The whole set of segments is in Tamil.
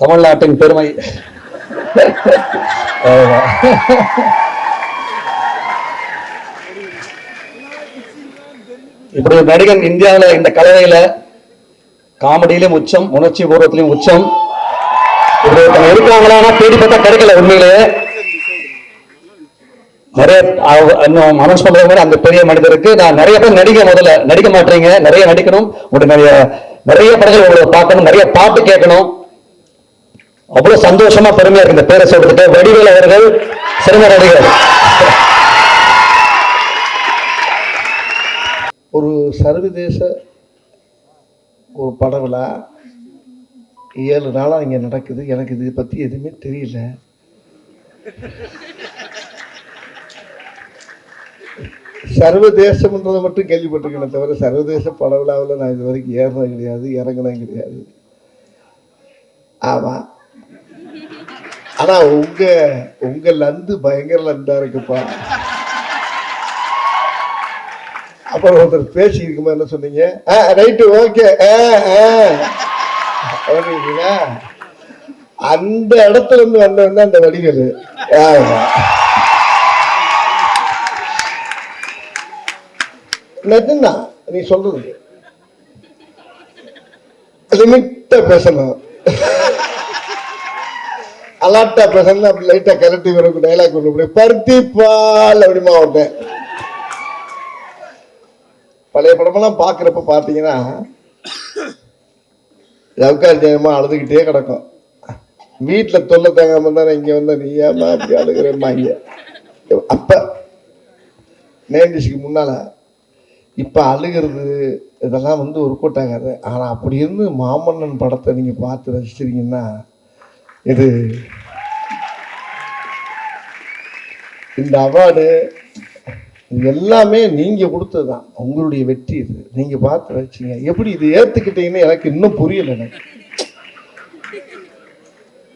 தமிழ்நாட்டின் பெருமை. இப்படி ஒரு நடிகன் இந்தியாவில் இந்த கலவையில காமெடியிலும் உச்சம் உணர்ச்சி பூர்வத்திலும் உச்சம். இப்படி ஒருத்தங்க இருக்காங்களான்னா தேடி பார்த்தா கிடைக்கல உண்மையிலேயே நிறைய இன்னும் அனௌன்ஸ் பண்ற மாதிரி அந்த பெரிய மனிதருக்கு நான் நிறைய பேர் நடிக்க முதல்ல நடிக்க மாட்டீங்க. நிறைய நடிக்கணும். உங்களுக்கு நிறைய நிறைய படங்கள் உங்களை பார்க்கணும். நிறைய பாட்டு கேட்கணும். அவ்வளவு சந்தோஷமா பெருமையா இருக்கு. இந்த பேரை சொல்றதுக்கு வடிவேல் அவர்கள் சிறந்த நடிகர். ஒரு சர்வதேச ஒரு பட விழா ஏழு நாளாக இங்கே நடக்குது. எனக்கு இதை பற்றி எதுவுமே தெரியல. சர்வதேசம்ன்றதை மட்டும் கேள்விப்பட்டிருக்கேனே தவிர சர்வதேச பட விழாவில் நான் இது வரைக்கும் ஏறினது கிடையாது இறங்கினது கிடையாது. ஆமாம் ஆனா உங்க உங்க லந்து பயங்கர லந்தா இருக்குப்பா. அப்புறம் ஒருத்தர் பேசி இருக்குமா என்ன சொன்னீங்க? ஆ ரைட்டு ஓகே. ஆ அந்த இடத்துல இருந்து வந்தவன் தான் அந்த வடிகள் ஆமா. நிஜம்தான் நீ சொல்றது. லிமிட்ட பேசணும். அலாட்டா பசங்க அப்படி லைட்டா கரட்டி வரக்கு டைலாக் ஒன்று அப்படி பருத்தி பால் அப்படிமா விட்டேன் பழைய படமெல்லாம் பார்க்குறப்ப பார்த்தீங்கன்னா ஜவுக்கார் ஜெயமா அழுதுகிட்டே கிடக்கும். வீட்டில் தொல்லை தாங்காம தானே இங்கே வந்தால் நீ ஏமா அப்படி அழுகிறேம்மா இங்கே. அப்போ நேண்டிஸ்க்கு முன்னால் இப்போ அழுகிறது இதெல்லாம் வந்து ஒரு கூட்டாகாது ஆனால் அப்படி இருந்து மாமன்னன் படத்தை நீங்கள் பார்த்து ரசிச்சிருங்கன்னா இது. இந்த அவார்டு எல்லாமே நீங்கள் கொடுத்தது தான் உங்களுடைய வெற்றி இது. நீங்கள் பார்த்து வச்சிங்க எப்படி இது ஏற்றுக்கிட்டீங்கன்னு எனக்கு இன்னும் புரியல எனக்கு.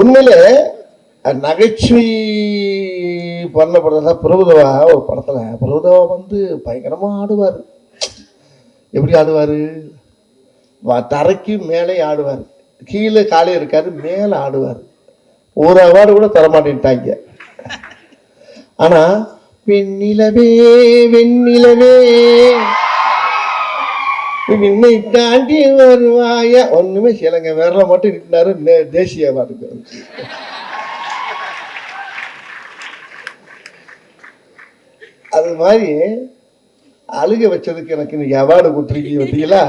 உண்மையில் நகைச்சுவை பண்ண படத்துல பிரபுதவா ஒரு படத்துல பிரபுதவா வந்து பயங்கரமாக ஆடுவார். எப்படி ஆடுவார்? தரைக்கு மேலே ஆடுவார். கீழே காலே இருக்காரு மேலே ஆடுவார். ஒரு அவார்டு கூட தரமாட்டேன்ட்டாங்க. ஆனா வெண்ணிலவே வெண்ணிலவே விண்ணை தாண்டி வருவாயா? ஒண்ணுமே சிலங்க விரல மட்டும் நின்னாரு தேசிய அவார்டுக்கு அது மாதிரி அழுக வச்சதுக்கு எனக்கு இன்னைக்கு அவார்டு கொடுத்துருக்கீங்க பார்த்தீங்களா?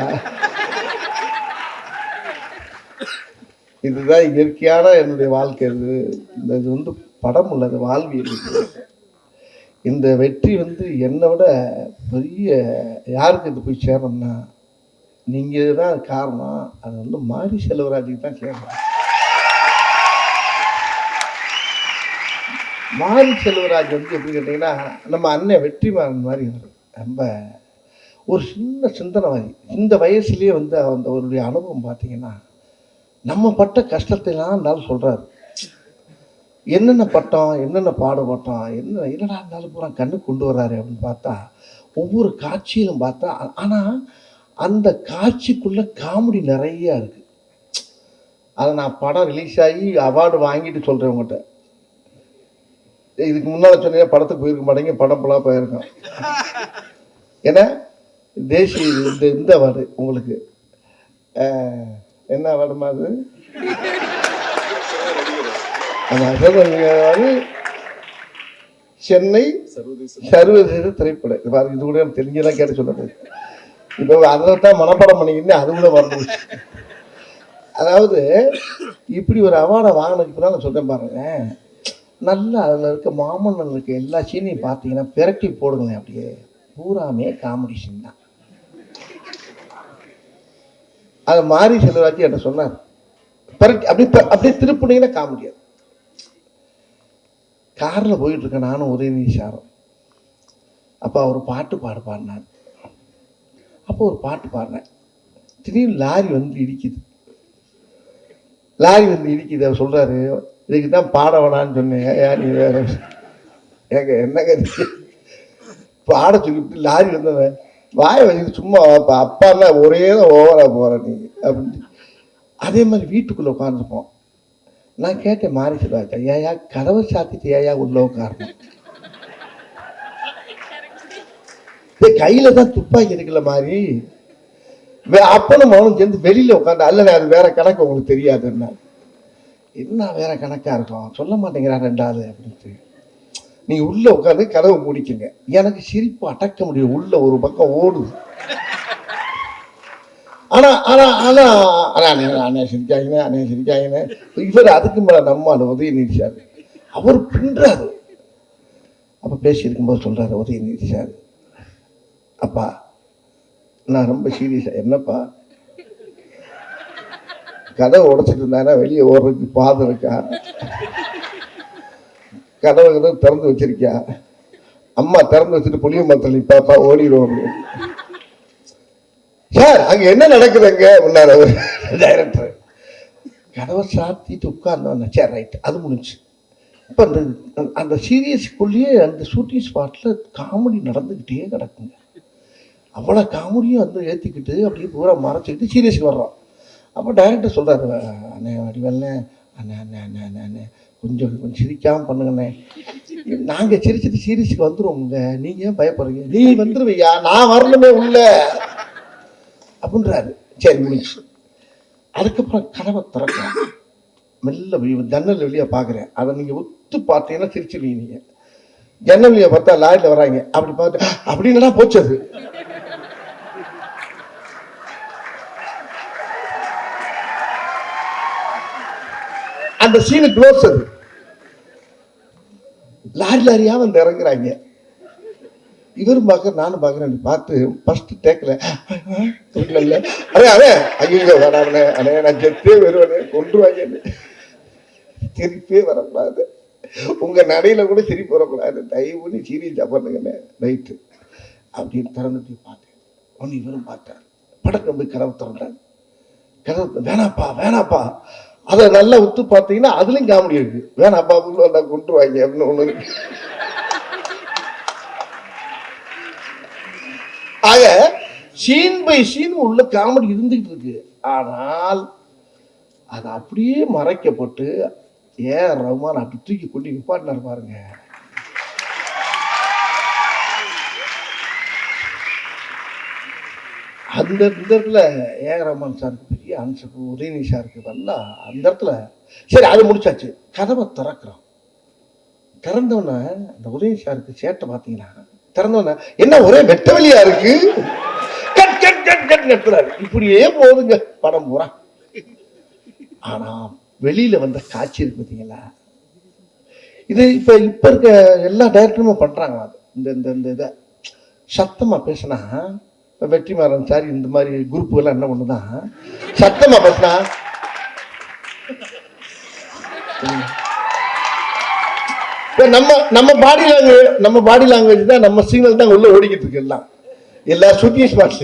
இதுதான் இயற்கையான என்னுடைய வாழ்க்கை. இது இந்த இது வந்து படம் உள்ளது வாழ்வியல். இந்த வெற்றி வந்து என்னை விட பெரிய யாருக்கு இது போய் சேரணும்னா நீங்கள் தான் காரணம். அது வந்து மாரி செல்வராஜுக்கு தான் சேரணும் மாரி செல்வராஜ் வந்து எப்படி கேட்டிங்கன்னா நம்ம அண்ணன் வெற்றிமாறன் மாதிரி ரொம்ப ஒரு சின்ன சிந்தனைவாதி. இந்த வயசுலேயே வந்து அந்த அவருடைய அனுபவம் பார்த்தீங்கன்னா நம்ம பட்ட கஷ்டத்தைலாம் இருந்தாலும் சொல்கிறாரு என்னென்ன பட்டோம் என்னென்ன பாடுபட்டோம் என்ன என்னடா இருந்தாலும் பூரா கண்ணு கொண்டு வர்றாரு அப்படின்னு பார்த்தா ஒவ்வொரு காட்சியிலும் பார்த்தா ஆனால் அந்த காட்சிக்குள்ளே காமெடி நிறையா இருக்குது அதை நான் படம் ரிலீஸ் ஆகி அவார்டு வாங்கிட்டு சொல்கிறேன் உங்கள்கிட்ட இதுக்கு முன்னால் சொன்னீங்க படத்துக்கு போயிருக்க மாட்டேங்க படம் ஃபுல்லாக போயிருக்கோம். ஏன்னா தேசிய இந்த இந்த அவார்டு உங்களுக்கு. என்ன அவார்டுமா அது? சென்னை சர்வதேச திரைப்பட. இது பாருங்க இது கூட எனக்கு தெரிஞ்சதான் கேட்டு சொல்லுறது இப்போ அதை தான் மனப்பாடம் பண்ணிக்கிட்டு அது கூட வரணும். அதாவது இப்படி ஒரு அவார்டை வாங்கினதுக்கு பின்னால் நான் சொல்றேன் பாருங்க. நல்லா அதில் இருக்க மாமன்னன் இருக்க எல்லா சீனையும் பார்த்தீங்கன்னா பிரட்டி போடுங்களேன் அப்படியே. பூராமே காமெடி சீன் தான். அதை மாறி செல்வராஜ் என்கிட்ட சொன்னார். பரட்டி அப்படி அப்படியே திருப்பினீங்கன்னா காமெடியா. காரில் போயிட்டு இருக்கேன் நானும் உதயநிதி சாரம். அப்போ அவர் பாட்டு பாடு பாடினார். அப்போ ஒரு பாட்டு பாடினேன். திடீர்னு லாரி வந்து இடிக்குது. லாரி வந்து இடிக்குது. அவர் சொல்றாரு இதுக்கு தான் பாட வேணான்னு சொன்னேன் ஏன் நீ வேற? ஏங்க என்னங்க பாட சொல்லிவிட்டு லாரி வந்தவன் வாய வச்சுட்டு சும்மா வாப்பா அப்பான்னா ஒரே தான் ஓவரா போற நீ அப்படின்னு. அதே மாதிரி வீட்டுக்குள்ள உட்காந்துருப்போம் நான் கேட்டேன் மாரி செல்வாச்சா ஏயா கதவை சாத்திட்டு ஏயா உள்ள உட்காரணும் டேய், கையில தான் துப்பாக்கி இருக்குல்ல மாதிரி அப்பனும் மகனும் சேர்ந்து வெளியில உட்காந்து அல்ல அது வேற கணக்கு உங்களுக்கு தெரியாதுன்னா என்ன வேற கணக்கா இருக்கும்? சொல்ல மாட்டேங்கிறா ரெண்டாவது அப்படின்ட்டு. நீ உள்ள உட்காந்து கதவை முடிக்குங்க. எனக்கு சிரிப்பு அடக்க முடியும் உள்ள ஒரு பக்கம் ஓடுது. ஆனா ஆனா ஆனா ஆனா அண்ணே அண்ணே சிரிக்காங்கண்ணே அண்ணே சிரிக்காங்கண்ணே இவர் அதுக்கு மேல நம்மால் உதயநிதி சார். அவர் பின்றாரு அப்ப பேசி இருக்கும்போது சொல்றாரு உதயநிதி சார் அப்பா நான் ரொம்ப சீரியஸா என்னப்பா? கதவை உடைச்சிட்டு இருந்தாங்கன்னா வெளியே ஓடுறதுக்கு பாதம் இருக்கா? கதவை கதவு திறந்து வச்சிருக்கியா? அம்மா திறந்து வச்சுட்டு புளிய மரத்தில் பாப்பா ஓடிடுவோம் சார் அங்க என்ன நடக்குதுங்க முன்னாடி அவர் டைரக்டர் கதவை சாத்திட்டு உட்கார்ந்தோம் சார் ரைட் அது முடிஞ்சு. இப்போ அந்த அந்த சீரியஸ்க்குள்ளேயே அந்த ஷூட்டிங் ஸ்பாட்டில் காமெடி நடந்துக்கிட்டே கிடக்குங்க. அவ்வளோ காமெடியும் வந்து ஏற்றிக்கிட்டு அப்படியே பூரா மறைச்சிக்கிட்டு சீரியஸ்க்கு வர்றோம். அப்போ டைரக்டர் சொல்கிறாரு அண்ணே வடிவல்ல அண்ணே அண்ணே அண்ணே அண்ணே அண்ணே. கொஞ்சம் கொஞ்சம் சிரிக்காமல் பண்ணுங்கண்ணே. நாங்கள் சிரிச்சிட்டு சீரியஸுக்கு வந்துடுவோங்க நீங்கள் ஏன் பயப்படுறீங்க? நீ வந்துருவியா? நான் வரணுமே உள்ள. அப்படின்றாரு. சரி முடிச்சு அதுக்கப்புறம் கதவை திறக்கிறேன் மெல்ல வெளியே ஜன்னல் வெளியே பார்க்குறேன் அதை நீங்கள் ஒத்து பார்த்தீங்கன்னா சிரிச்சிருவீங்க நீங்கள் ஜன்னல் வெளியே பார்த்தா லாரியில் வராங்க. அப்படி பார்த்து அப்படின்னா போச்சு அந்த சீனு க்ளோஸ் அது. லாரி லாரியா வந்து இறங்குறாங்க. இவரும் பார்க்க நானும் பார்க்குறேன் பார்த்து ஃபர்ஸ்ட் டேக்கில் இல்லை அதே அதே ஐயோ வராமனே அண்ணே நான் செத்தே வருவனே கொண்டுருவாங்க சிரிப்பே வரக்கூடாது. உங்க நடையில கூட சிரிப்பு வரக்கூடாது. தயவு பண்ணி சீரியஸாக பண்ணுங்கண்ணே ரைட்டு அப்படின்னு திறந்துட்டு பார்த்தேன். ஒன்று இவரும் பார்த்தார். படக்கம்பு கதவு திறந்தார். கதவு வேணாப்பா வேணாப்பா. அதை நல்லா உத்து பார்த்தீங்கன்னா அதுலயும் காமெடி இருக்கு. வேணா அப்பா வந்தா கொண்டுருவாங்க அப்படின்னு ஒண்ணு ஆக சீன் பை சீன் உள்ள காமெடி இருந்துகிட்டு இருக்கு. ஆனால் அது அப்படியே மறைக்கப்பட்டு ஏன் ரஹ்மான் அப்படி தூக்கி கொண்டு நிப்பாட்டினார் பாருங்க. அந்த இந்த இடத்துல ஏஆர் ரஹ்மான் சாருக்கு பெரிய அன்சப்பு உதயநி சாருக்கு நல்லா அந்த இடத்துல சரி அது முடிச்சாச்சு. கதவை திறக்கிறோம் திறந்தோன்னே அந்த உதயநி சாருக்கு சேட்டை பார்த்தீங்கன்னா திறந்தோன்னே என்ன ஒரே வெட்ட வெளியா இருக்கு? கட் கட் கட் கட் கட்டுறாரு. இப்படியே போதுங்க படம் பூரா. ஆனா வெளியில வந்த காட்சி இருக்கு பார்த்தீங்களா? இது இப்ப இப்ப இருக்க எல்லா டைரக்டருமே பண்றாங்க அது? இந்த இந்த இந்த இதை சத்தமா பேசினா வெற்றிமாறன் சார் இந்த மாதிரி குரூப்புகள்லாம் என்ன பண்ணுதான் சத்தமா பேசினா. நம்ம நம்ம பாடி லாங்குவேஜ் நம்ம பாடி லாங்குவேஜ் தான் நம்ம சிக்னல் தான் உள்ள ஓடிக்கிட்டு இருக்கு எல்லாம். எல்லா ஷூட்டிங் ஸ்பாட்ஸ்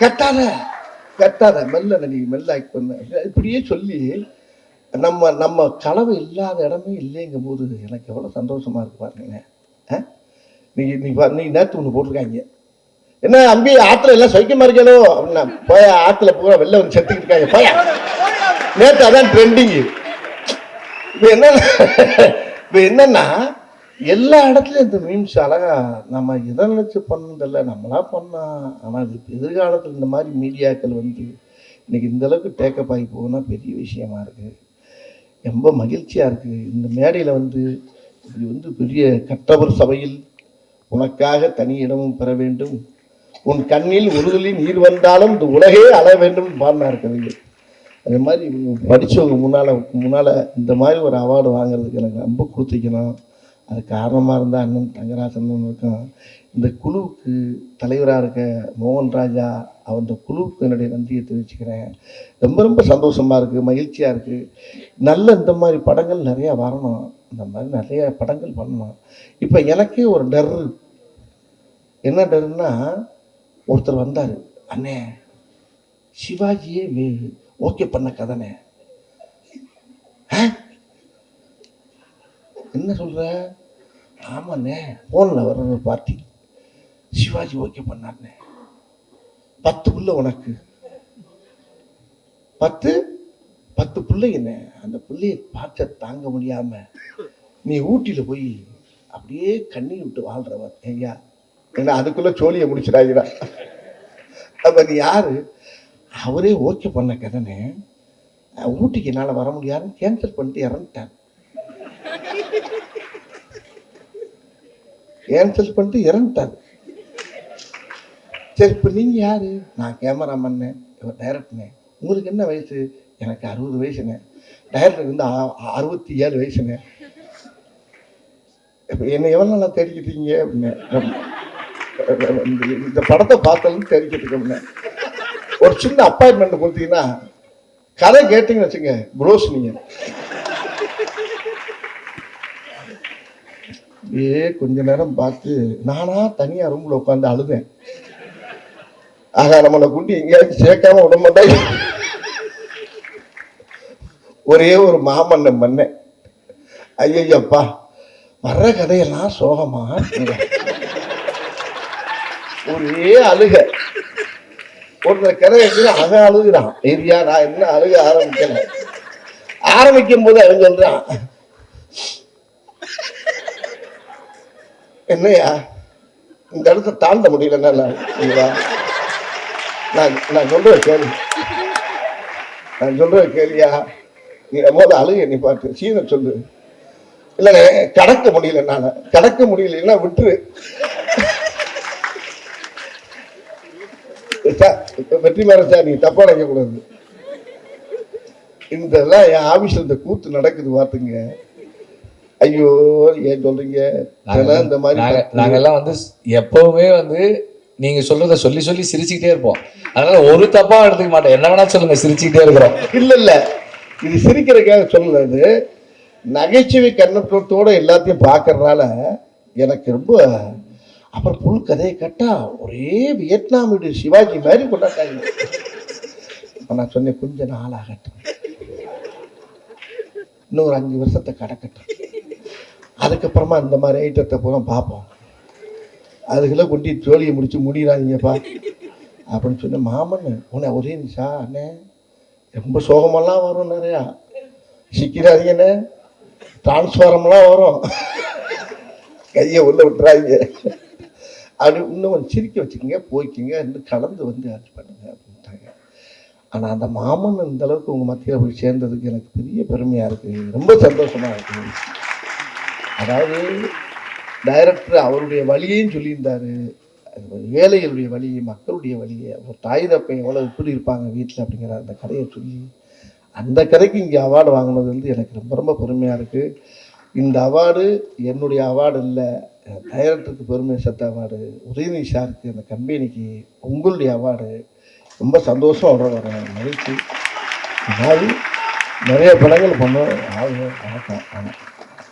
கட்டாத கட்டாத மெல்ல நீ மெல்ல ஆக்ட் பண்ண. இப்படியே சொல்லி நம்ம நம்ம கனவு இல்லாத இடமே இல்லைங்கும் போது எனக்கு எவ்வளோ சந்தோஷமாக இருக்கு பாருங்க ஆ? நீ நீ பா- நீ நேற்று ஒன்று போட்டிருக்காங்க. என்ன அம்பி ஆற்றுல எல்லாம் சைக்கியமா இருக்கலோ அப்படின்னா போய் ஆற்றுல பூரா வெளில வந்து செத்துக்கிட்டு இருக்காங்க. போய். நேற்று அதான் ட்ரெண்டிங்கு இப்போ என்ன இப்போ என்னன்னா எல்லா இடத்துலையும் இந்த மீம்ஸ் அழகா நம்ம எதை நினச்சி பண்ணதில்ல நம்மளா பண்ணா. ஆனால் இப்போ எதிர்காலத்தில் இந்த மாதிரி மீடியாக்கள் வந்து இன்னைக்கு இந்த அளவுக்கு டேக்கப் ஆகி போகுன்னா பெரிய விஷயமா இருக்குது ரொம்ப மகிழ்ச்சியாக இருக்குது இந்த மேடையில் வந்து இப்படி வந்து பெரிய கற்றவர் சபையில் உனக்காக தனி இடமும் பெற வேண்டும். உன் கண்ணில் உறுதலி நீர் வந்தாலும் இந்த உலகே அழ வேண்டும் பாடினார் கவிஞர். அதே மாதிரி படித்தவங்க முன்னால் முன்னால் இந்த மாதிரி ஒரு அவார்டு வாங்குறதுக்கு எனக்கு ரொம்ப கொடுத்துக்கணும் அது காரணமாக இருந்தால் அண்ணன் தங்கராசன் இருக்கும். இந்த குழுவுக்கு தலைவராக இருக்க மோகன் ராஜா அந்த குழுவுக்கு என்னுடைய நன்றியை தெரிவிச்சுக்கிறேன். ரொம்ப ரொம்ப சந்தோஷமாக இருக்குது மகிழ்ச்சியாக இருக்குது நல்ல இந்த மாதிரி படங்கள் நிறையா வரணும். இந்த மாதிரி நிறைய படங்கள் பண்ணணும். இப்போ எனக்கே ஒரு டர். என்ன டர்னா ஒருத்தர் வந்தார். அண்ணே சிவாஜியே வே- ஓகே பண்ண கதனே. ஆ? என்ன சொல்ற? ஆமாண்ணே ஃபோனில் வர்ற ஒரு பார்ட்டி. சிவாஜி ஓகே பண்ணார்ண்ணே. பத்து புள்ள உனக்கு. பத்து பத்து பிள்ளைங்கண்ணே அந்த பிள்ளைய பார்த்த தாங்க முடியாம நீ ஊட்டியில் போய் அப்படியே கண்ணி விட்டு வாழ்றவர் ஐயா. ஏன்னா அதுக்குள்ள சோழியை முடிச்சிடாதீடா அப்போ நீ யாரு? அவரே ஓகே பண்ண கதனே ஊட்டிக்கு என்னால் வர முடியாதுன்னு கேன்சல் பண்ணிட்டு இறந்துட்டார். கேன்சல் பண்ணிட்டு இறந்துட்டாங்க. சரி இப்போ நீங்கள் யார்? நான் கேமராமேன்னு இவர் டைரக்டனே உங்களுக்கு என்ன வயசு? எனக்கு அறுபது வயசுண்ணே டைரக்டருக்கு வந்து அறுபத்தி ஏழு வயசுண்ணே இப்போ என்னை எவ்வளோ நல்லா தெரிஞ்சுட்டீங்க அப்படின்னு. இந்த- படத்தை பார்த்தாலும் தெரிஞ்சுட்டு ஒரு சின்ன அப்பாயின்மெண்ட் கொடுத்தீங்கன்னா கதை கேட்டிங்கன்னு வச்சுங்க ப்ரோஸ் நீங்கள் அப்படியே கொஞ்ச நேரம் பார்த்து நானா தனியா ரூம்ல உட்காந்து அழுதேன். ஆகா நம்மளை குண்டி எங்கேயாச்சும் சேர்க்காம விட மாட்டாங்க ஒரே ஒரு மாமன்ன மன்னன் ஐயப்பா வர்ற கதையெல்லாம் சோகமா? ஒரே அழுக. ஒருத்தர் கதை எடுத்து அவன் அழுகுறான். ஏரியா நான் என்ன அழுக ஆரம்பிக்கிறேன் ஆரம்பிக்கும் போது அவன் சொல்றான் என்னையா? இந்த இடத்த தாண்ட முடியலன்னா நான் நான் சொல்ற கேள்வி நான் சொல்ற கேள்வியா நீ போது அழுக நீ பார்த்து சீன சொல்லு. இல்லைண்ணே கடக்க முடியல நான் கடக்க முடியலன்னா விட்டுரு. வெற்றி மேல சார் நீங்க தப்பா நினைக்க கூடாது. இதெல்லாம் என் ஆபீஸ்ல இந்த கூத்து நடக்குது பார்த்துங்க. ஐயோ ஏன் சொல்றீங்க? இந்த மாதிரி நாங்க நாங்கெல்லாம் வந்து எப்பவுமே வந்து நீங்க சொல்றத சொல்லி சொல்லி சிரிச்சுக்கிட்டே இருப்போம். அதனால ஒரு தப்பா எடுத்துக்க மாட்டோம் என்ன வேணா சொல்லுங்க சிரிச்சுக்கிட்டே இருக்கிறோம். இல்ல இல்ல. இது சிரிக்கிறதுக்காக சொல்லல இது நகைச்சுவை கண்ணோட்டத்தோட எல்லாத்தையும் பார்க்கறதுனால எனக்கு ரொம்ப அப்புறம் புல் கதையை கட்டா ஒரே வியட்நாம் வீடு சிவாஜி மாதிரி கொண்டாட்டாங்க நான் சொன்னேன் கொஞ்ச நாள் ஆகட்டும். இன்னும் ஒரு அஞ்சு வருஷத்தை கடக்கட்டும். அதுக்கப்புறமா இந்த மாதிரி ஐட்டத்தை பூரா பார்ப்போம். அதுக்குள்ள கொண்டு ஜோலியை முடிச்சு முடிகிறாங்கப்பா அப்படின்னு சொன்ன மாமன் உன்னை ஒரே நிஷா அண்ணே ரொம்ப சோகமெல்லாம் வரும் நிறையா. சிக்கிறாதீங்கண்ணே டிரான்ஸ்ஃபாரம்லாம் வரும். கையை உள்ள விட்டுறாங்க அப்படி இன்னும் கொஞ்சம் சிரிக்க வச்சுக்கோங்க போய்க்கிங்க இன்னும் கலந்து வந்து அது பண்ணுங்க அப்படின்ட்டாங்க. ஆனால் அந்த மாமன் இந்த அளவுக்கு உங்கள் மத்தியில் போய் சேர்ந்ததுக்கு எனக்கு பெரிய பெருமையாக இருக்குது ரொம்ப சந்தோஷமாக இருக்குது அதாவது டைரக்டர் அவருடைய வழியையும் சொல்லியிருந்தாரு. அது ஏழைகளுடைய வழியை மக்களுடைய வழியை ஒரு தாய் தப்பை எவ்வளோ எப்படி இருப்பாங்க வீட்டில் அப்படிங்கிற அந்த கதையை சொல்லி அந்த கதைக்கு இங்கே அவார்டு வாங்கினது வந்து எனக்கு ரொம்ப ரொம்ப பெருமையாக இருக்குது இந்த அவார்டு என்னுடைய அவார்டு இல்லை டைரக்டருக்கு பெருமை சத்த அவார்டு உதயநிதி சாருக்கு அந்த கம்பெனிக்கு உங்களுடைய அவார்டு ரொம்ப சந்தோஷம் அவரோட மகிழ்ச்சி. அதாவது நிறைய படங்கள் பண்ணோம். ஆகும் வணக்கம் ஆனால்